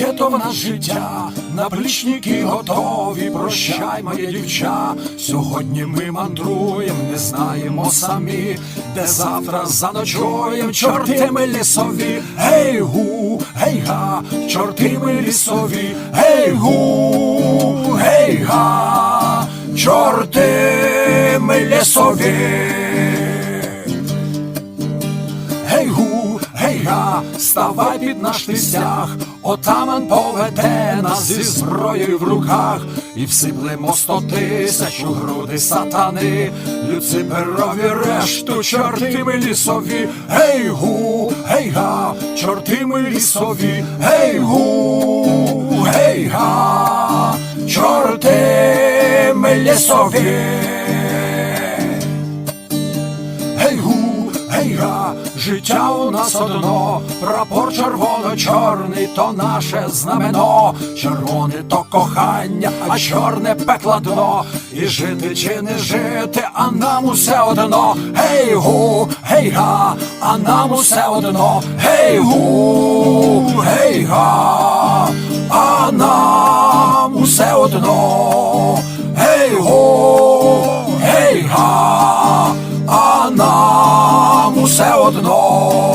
Ото в нас життя, наплічники готові, прощай, моє дівча. Сьогодні ми мандруєм, не знаємо самі, де завтра заночуєм, чорти ми лісові, гей гу, гей га, чорти ми лісові, гей гу, гей га, чорти ми лісові. Гей ставай під наш стяг, отаман поведе нас зі зброєю в руках, і всиплемо сто тисяч у груди сатани, люциперові решту, чорти ми лісові, гей гу, гей га, чорти ми лісові, гей гу, гей га, чорти ми лісові. Життя у нас одно, прапор червоно-чорний, то наше знамено, червоне то кохання, а чорне пекло дно. І жити чи не жити, а нам усе одно. Гей гу, гей га, а нам усе одно. Гей гу, гей га, а нам усе одно. Все одно.